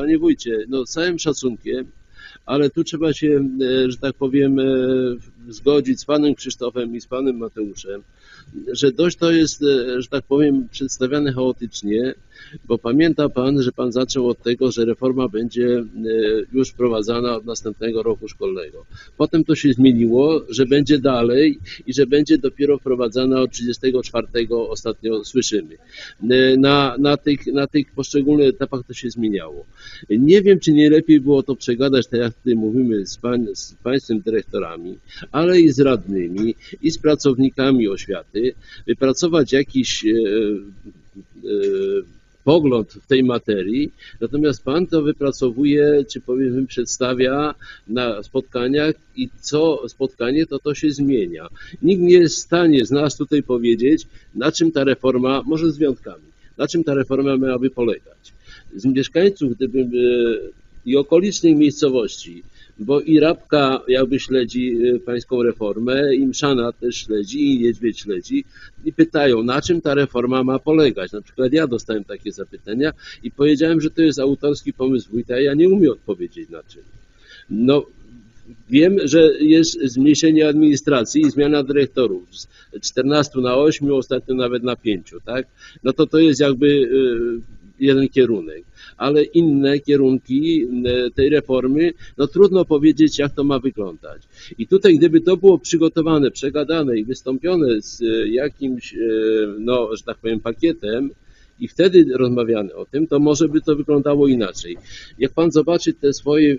panie wójcie, no z całym szacunkiem, ale tu trzeba się, e, że tak powiem, e, zgodzić z panem Krzysztofem i z panem Mateuszem, że dość to jest, e, że tak powiem, przedstawiane chaotycznie, bo pamięta pan, że pan zaczął od tego, że reforma będzie e, już wprowadzana od następnego roku szkolnego. Potem to się zmieniło, że będzie dalej i że będzie dopiero wprowadzana od 34 ostatnio słyszymy. E, Na, na, tych, na tych poszczególnych etapach to się zmieniało. Nie wiem, czy nie lepiej było to przegadać, tak jak tutaj mówimy, z, pań, z państwem dyrektorami, ale i z radnymi, i z pracownikami oświaty, wypracować jakiś e, e, pogląd w tej materii, natomiast Pan to wypracowuje, czy powiedzmy przedstawia na spotkaniach i co spotkanie, to to się zmienia. Nikt nie jest w stanie z nas tutaj powiedzieć, na czym ta reforma, może z wyjątkami, na czym ta reforma miałaby polegać. Z mieszkańców gdyby, e, i okolicznych miejscowości, bo i Rabka jakby śledzi e, pańską reformę, i Mszana też śledzi, i Niedźwiedź śledzi i pytają, na czym ta reforma ma polegać. Na przykład ja dostałem takie zapytania i powiedziałem, że to jest autorski pomysł wójta, ja nie umiem odpowiedzieć na czym. No, wiem, że jest zmniejszenie administracji i zmiana dyrektorów z 14 na 8, ostatnio nawet na 5, tak? No to to jest jakby y, jeden kierunek, ale inne kierunki y, tej reformy, no trudno powiedzieć, jak to ma wyglądać. I tutaj, gdyby to było przygotowane, przegadane i wystąpione z y, jakimś, y, no, że tak powiem, pakietem, i wtedy rozmawiamy o tym, to może by to wyglądało inaczej. Jak pan zobaczy te swoje e,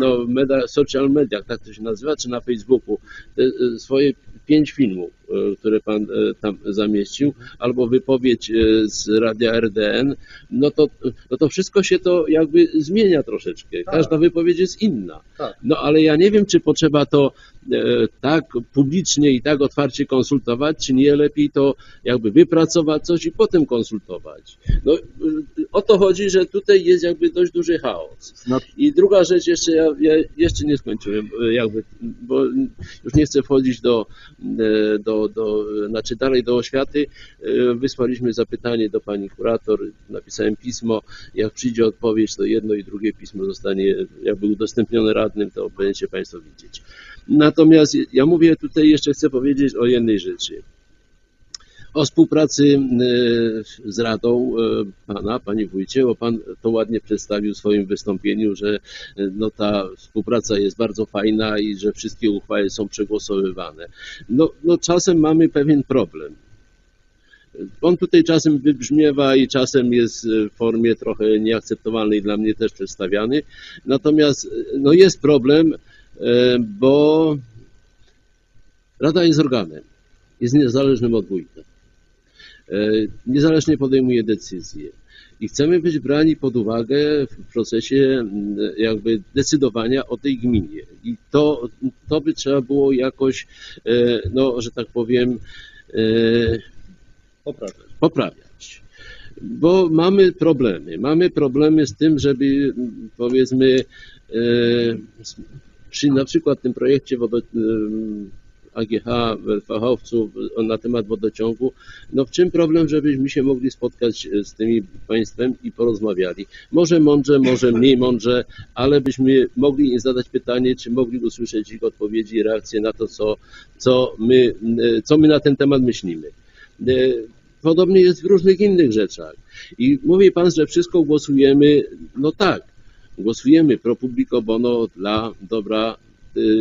no, media, social mediach, tak to się nazywa, czy na Facebooku, te e, swoje pięć filmów, e, które pan e, tam zamieścił, albo wypowiedź e, z radia RDN, no to, no to wszystko się to jakby zmienia troszeczkę. Tak. Każda wypowiedź jest inna. Tak. No ale ja nie wiem, czy potrzeba to tak publicznie i tak otwarcie konsultować, czy nie lepiej to jakby wypracować coś i potem konsultować. No o to chodzi, że tutaj jest jakby dość duży chaos. Znaczy, I druga rzecz jeszcze, ja, ja jeszcze nie skończyłem, jakby, bo już nie chcę wchodzić do, do, do, znaczy dalej do oświaty. E, Wysłaliśmy zapytanie do pani kurator, napisałem pismo. Jak przyjdzie odpowiedź, to jedno i drugie pismo zostanie jakby udostępnione radnym, to będziecie państwo widzieć. Natomiast ja mówię tutaj jeszcze chcę powiedzieć o jednej rzeczy. O współpracy e, z Radą e, Pana, Panie Wójcie, bo Pan to ładnie przedstawił w swoim wystąpieniu, że e, no, ta współpraca jest bardzo fajna i że wszystkie uchwały są przegłosowywane. No, no czasem mamy pewien problem. On tutaj czasem wybrzmiewa i czasem jest w formie trochę nieakceptowalnej dla mnie też przedstawiany. Natomiast no jest problem, bo Rada jest organem, jest niezależnym od wójta. E, Niezależnie podejmuje decyzje. I chcemy być brani pod uwagę w procesie m, jakby decydowania o tej gminie. I to, to by trzeba było jakoś, e, no, że tak powiem, e, poprawię. poprawiać. Bo mamy problemy. Mamy problemy z tym, żeby m, powiedzmy przy na przykład tym projekcie wodo, em, AGH fachowców na temat wodociągu, no w czym problem, żebyśmy się mogli spotkać e, z tymi państwem i porozmawiali. Może mądrze, może mniej mądrze, ale byśmy mogli zadać pytanie, czy mogli usłyszeć ich odpowiedzi i reakcje na to, co, co, my, e, co my na ten temat myślimy. E, Podobnie jest w różnych innych rzeczach. I mówi Pan, że wszystko głosujemy, no tak, głosujemy pro publico bono dla dobra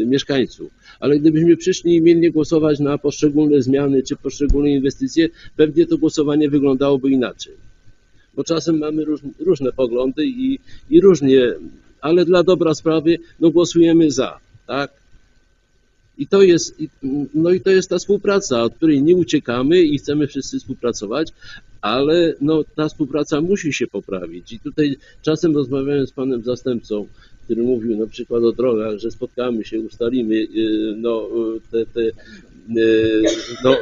mieszkańców. Ale gdybyśmy przyszli i mieli głosować na poszczególne zmiany czy poszczególne inwestycje, pewnie to głosowanie wyglądało inaczej. Bo czasem mamy róż, różne poglądy i, i różnie, ale dla dobra sprawy, no głosujemy za, tak? I to jest, no i to jest ta współpraca, od której nie uciekamy i chcemy wszyscy współpracować, ale no, ta współpraca musi się poprawić. I tutaj czasem rozmawiałem z panem zastępcą, który mówił na przykład o drogach, że spotkamy się, ustalimy yy, no, yy, te, te yy, no,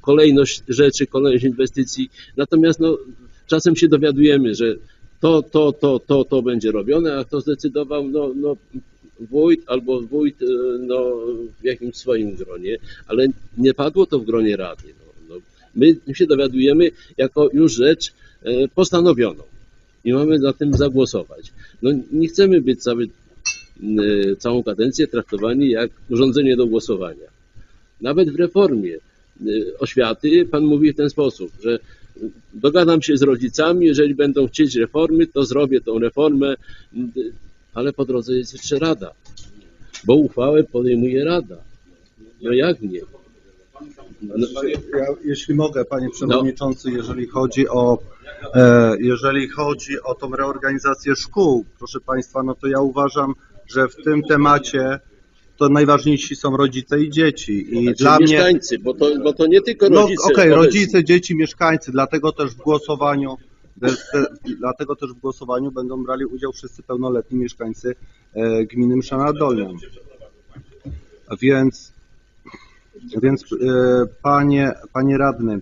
kolejność rzeczy, kolejność inwestycji. Natomiast no, czasem się dowiadujemy, że to, to, to, to, to będzie robione, a kto zdecydował, no, no wójt albo wójt y, no, w jakimś swoim gronie, ale nie padło to w gronie rady. No, no. My się dowiadujemy jako już rzecz postanowioną. I mamy za tym zagłosować. No nie chcemy być cały, y, całą kadencję traktowani jak urządzenie do głosowania. Nawet w reformie y, oświaty pan mówi w ten sposób, że dogadam się z rodzicami, jeżeli będą chcieć reformy, to zrobię tą reformę, ale po drodze jest jeszcze rada, bo uchwałę podejmuje rada. No jak nie? No, Ja, jeśli mogę, panie przewodniczący, jeżeli chodzi o jeżeli chodzi o tą reorganizację szkół, proszę państwa, no to ja uważam, że w tym temacie to najważniejsi są rodzice i dzieci. I znaczy dla mnie mieszkańcy, bo to, bo to nie tylko No rodzice. okej, obecni. rodzice, dzieci, mieszkańcy, dlatego też w głosowaniu te, te, dlatego też w głosowaniu będą brali udział wszyscy pełnoletni mieszkańcy e, gminy Mszana Dolna. Więc, więc e, panie, panie radny,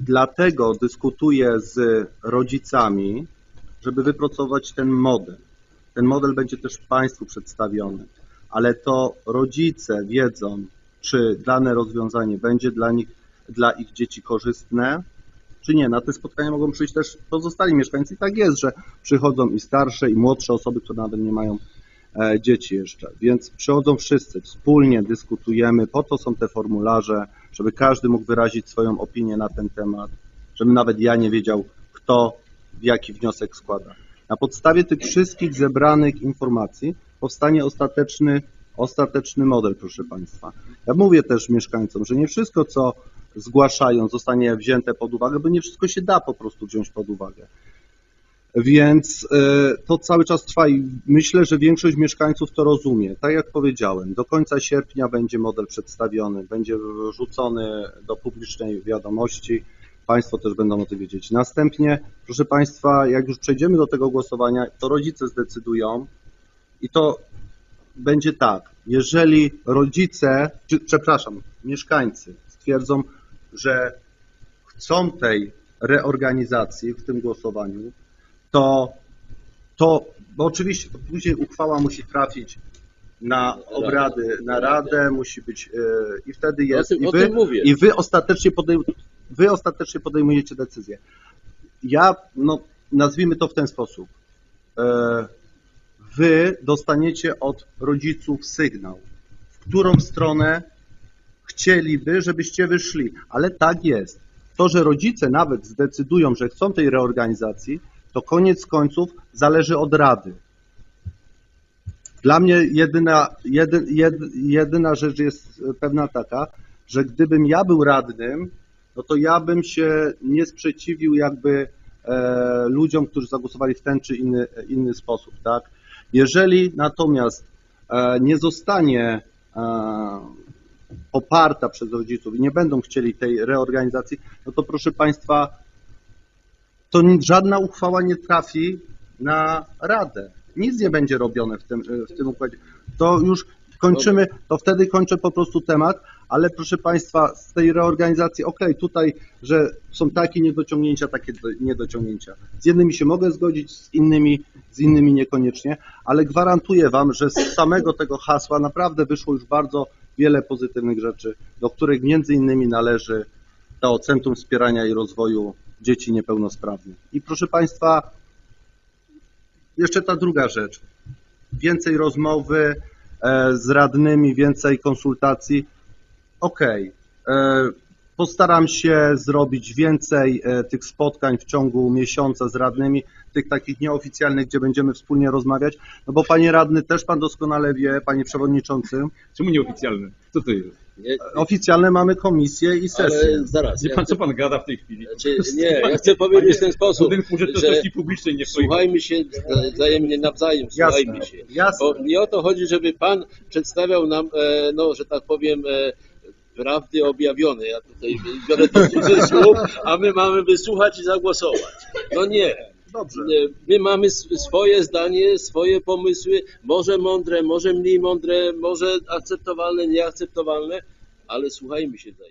dlatego dyskutuję z rodzicami, żeby wypracować ten model. Ten model będzie też Państwu przedstawiony, ale to rodzice wiedzą, czy dane rozwiązanie będzie dla nich, dla ich dzieci korzystne, czy nie. Na te spotkania mogą przyjść też pozostali mieszkańcy. I tak jest, że przychodzą i starsze, i młodsze osoby, które nawet nie mają dzieci jeszcze. Więc przychodzą wszyscy, wspólnie dyskutujemy, po to są te formularze, żeby każdy mógł wyrazić swoją opinię na ten temat, żebym nawet ja nie wiedział, kto jaki wniosek składa. Na podstawie tych wszystkich zebranych informacji powstanie ostateczny, ostateczny model, proszę Państwa. Ja mówię też mieszkańcom, że nie wszystko, co zgłaszają, zostanie wzięte pod uwagę, bo nie wszystko się da po prostu wziąć pod uwagę. Więc e, to cały czas trwa i myślę, że większość mieszkańców to rozumie. Tak jak powiedziałem, do końca sierpnia będzie model przedstawiony, będzie wrzucony do publicznej wiadomości. Państwo też będą o tym wiedzieć. Następnie, proszę Państwa, jak już przejdziemy do tego głosowania, to rodzice zdecydują i to będzie tak. Jeżeli rodzice, czy, przepraszam, mieszkańcy stwierdzą, że chcą tej reorganizacji w tym głosowaniu, to, to bo oczywiście to później uchwała musi trafić na obrady, na radę, musi być e, i wtedy jest. O tym- I wy, mówię. i wy ostatecznie, podejm, wy ostatecznie podejmujecie decyzję. Ja, no, nazwijmy to w ten sposób. E, Wy dostaniecie od rodziców sygnał, w którą stronę chcieliby, żebyście wyszli. Ale tak jest. To, że rodzice nawet zdecydują, że chcą tej reorganizacji, to koniec końców zależy od rady. Dla mnie jedyna, jedy, jed, jedyna rzecz jest pewna taka, że gdybym ja był radnym, no to ja bym się nie sprzeciwił jakby e, ludziom, którzy zagłosowali w ten czy inny, inny sposób, tak? Jeżeli natomiast e, nie zostanie e, poparta przez rodziców i nie będą chcieli tej reorganizacji, no to proszę Państwa, to żadna uchwała nie trafi na Radę. Nic nie będzie robione w tym, w tym układzie. To już kończymy, to wtedy kończę po prostu temat, ale proszę Państwa, z tej reorganizacji, okej, tutaj, że są takie niedociągnięcia, takie do- niedociągnięcia. Z jednymi się mogę zgodzić, z innymi, z innymi niekoniecznie, ale gwarantuję Wam, że z samego tego hasła naprawdę wyszło już bardzo wiele pozytywnych rzeczy, do których między innymi należy to Centrum Wspierania i Rozwoju Dzieci Niepełnosprawnych. I proszę Państwa, jeszcze ta druga rzecz. Więcej rozmowy e, z radnymi, więcej konsultacji. Okej. e, Postaram się zrobić więcej e, tych spotkań w ciągu miesiąca z radnymi, tych takich nieoficjalnych, gdzie będziemy wspólnie rozmawiać. No bo panie radny, też pan doskonale wie, panie przewodniczący, Czemu nieoficjalne? Co to jest? Nie, oficjalne mamy komisję i sesję. ale zaraz. Wie Ja pan, chcę, co pan gada w tej chwili? znaczy, nie, ja chcę powiedzieć w ten sposób, Budynek że użyteczności publicznej nie słuchajmy się wzajemnie nawzajem, Jasne, słuchajmy się. jasne. Bo nie o to chodzi, żeby Pan przedstawiał nam, e, no, że tak powiem, e, prawdy objawione. Ja tutaj biorę to cudzysłów, a my mamy wysłuchać i zagłosować. No nie. Dobrze. My mamy sw- swoje zdanie, swoje pomysły, może mądre, może mniej mądre, może akceptowalne, nieakceptowalne, ale słuchajmy się wzajemnie.